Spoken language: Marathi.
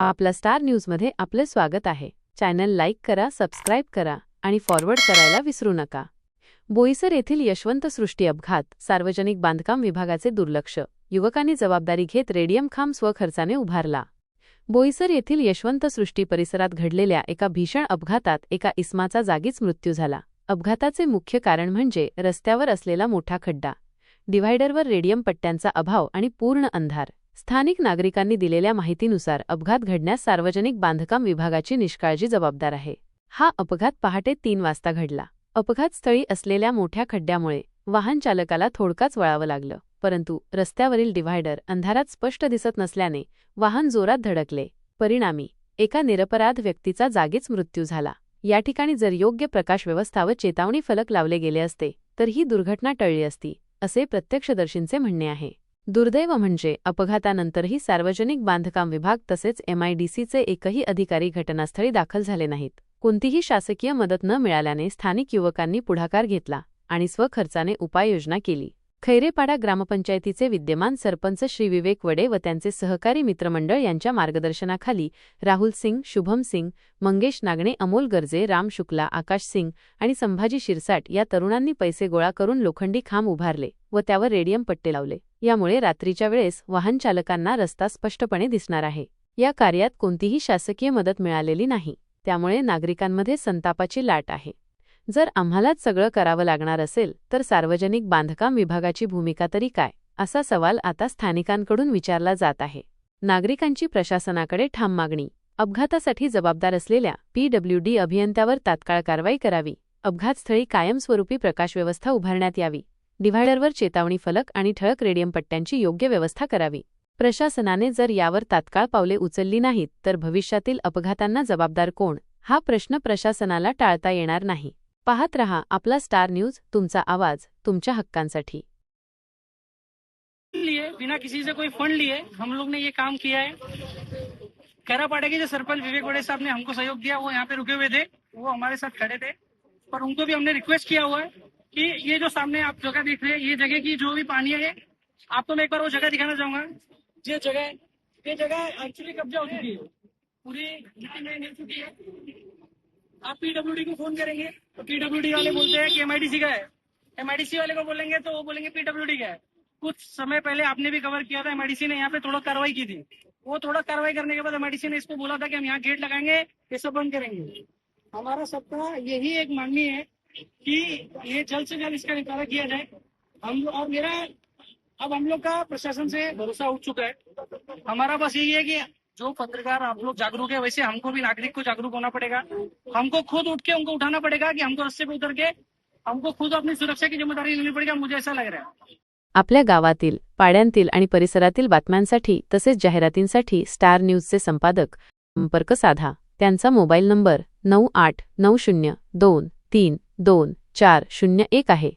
आपला स्टार न्यूजमध्ये आपलं स्वागत आहे. चॅनल लाईक करा सबस्क्राईब करा आणि फॉरवर्ड करायला विसरू नका. बोईसर येथील यशवंत सृष्टी अपघात सार्वजनिक बांधकाम विभागाचे दुर्लक्ष. युवकांनी जबाबदारी घेत रेडियम खांब स्वखर्चाने उभारला. बोईसर येथील यशवंत सृष्टी परिसरात घडलेल्या एका भीषण अपघातात एका इस्माचा जागीच मृत्यू झाला. अपघाताचे मुख्य कारण म्हणजे रस्त्यावर असलेला मोठा खड्डा. डिव्हायडरवर रेडियम पट्ट्यांचा अभाव आणि पूर्ण अंधार. स्थानिक नागरिकांनी दिलेल्या माहितीनुसार अपघात घडण्यास सार्वजनिक बांधकाम विभागाची निष्काळजी जबाबदार आहे. हा अपघात पहाटे तीन वाजता घडला. अपघातस्थळी असलेल्या मोठ्या खड्ड्यामुळे वाहन चालकाला थोडकाच वळावं लागलं परंतु रस्त्यावरील डिव्हायडर अंधारात स्पष्ट दिसत नसल्याने वाहन जोरात धडकले. परिणामी एका निरपराध व्यक्तीचा जागीच मृत्यू झाला. या ठिकाणी जर योग्य प्रकाश व्यवस्था व चेतावणी फलक लावले गेले असते तर ही दुर्घटना टळली असती असे प्रत्यक्षदर्शींचे म्हणणे आहे. दुर्दैव म्हणजे अपघातानंतरही सार्वजनिक बांधकाम विभाग तसेच एमआयडीसीचे एकही अधिकारी घटनास्थळी दाखल झाले नाहीत. कोणतीही शासकीय मदत न मिळाल्याने स्थानिक युवकांनी पुढाकार घेतला आणि स्वखर्चाने उपाययोजना केली. खैरेपाडा ग्रामपंचायतीचे विद्यमान सरपंच श्री विवेक वडे व त्यांचे सहकारी मित्रमंडळ यांच्या मार्गदर्शनाखाली राहुल सिंग शुभम सिंग मंगेश नागणे अमोल गर्जे राम शुक्ला आकाश सिंग आणि संभाजी शिरसाट या तरुणांनी पैसे गोळा करून लोखंडी खांब उभारले व त्यावर रेडियम पट्टे लावले. यामुळे रात्रीच्या वेळेस वाहन चालकांना रस्ता स्पष्टपणे दिसणार आहे. या कार्यात कोणतीही शासकीय मदत मिळालेली नाही. त्यामुळे नागरिकांमध्ये संतापाची लाट आहे. जर आम्हालाच सगळं करावं लागणार असेल तर सार्वजनिक बांधकाम विभागाची भूमिका तरी काय? असा सवाल आता स्थानिकांकडून विचारला जात आहे. नागरिकांची प्रशासनाकडे ठाम मागणी. अपघातासाठी जबाबदार असलेल्या पीडब्ल्यूडी अभियंत्यावर तात्काळ कारवाई करावी. अपघातस्थळी कायमस्वरूपी प्रकाशव्यवस्था उभारण्यात यावी. डिव्हायडरवर चेतावणी फलक आणि ठळक रेडियम पट्ट्यांची योग्य व्यवस्था करावी. प्रशासनाने जर यावर तात्काळ पावले उचलली नाहीत तर भविष्यातील अपघातांना जबाबदार कोण? हा प्रश्न प्रशासनाला टाळता येणार नाही. पाहत रहा आपला स्टार न्यूज तुमचा आवाज तुमच्या हक्कांसाठी. लिए बिना किसी से कोई फंड लिए हम लोग ने ये काम किया है। कैरापाड़े के जो सरपंच विवेक वड़े साहब ने हमको सहयोग दिया वो यहाँ पे रुके हुए थे वो हमारे साथ खड़े थे पर उनको भी हमने रिक्वेस्ट किया हुआ है। कि ये जो सामने आप जगह देख रहे हैं, ये जगह की जो भी पानी है आपको मैं एक बार वो जगह दिखाना चाहूँगा। ये जगह ये जगह एक्चुअली कब्जा हो चुकी है? पूरी में मिल चुकी है। आप पीडब्ल्यूडी को फ़ोन करेंगे तो पीडब्ल्यूडी वाले बोलते हैं कि एमआईडीसी का है। एमआईडीसी वाले को बोलेंगे तो वो बोलेंगे पीडब्ल्यूडी का है। कुछ समय पहले आपने भी कवर किया था एमआईडीसी ने यहाँ पे थोड़ा कार्रवाई की थी। वो थोड़ा कार्रवाई करने के बाद एमआईडीसी ने इसको बोला था कि हम यहाँ गेट लगाएँगे, ये सब बंद करेंगे। हमारा सबका यही एक मांगनी है कि ये जल्द से जल्द इसका निपटारा किया जाए। हम और मेरा अब हम लोग का प्रशासन से भरोसा उठ चुका है। हमारा बस यही है कि जो पत्रकार आप लोग जागरूक है, वैसे हमको भी नागरिक को जागरूक होना पड़ेगा। हमको खुद उठ के उनको उठाना पड़ेगा कि हमको रस्ते पे उतर के हमको खुद अपनी सुरक्षा की ज़िम्मेदारी लेनी पड़ेगी। मुझे ऐसा लग रहा है। आपल्या गावातील, पाड्यांतील आणि परिसरातील बातम्यांसाठी तसेच जाहिरातींसाठी स्टार न्यूजचे संपादक संपर्क साधा. त्यांचा मोबाईल नंबर नऊ आठ नऊ शून्य दोन तीन दोन चार शून्य एक आहे.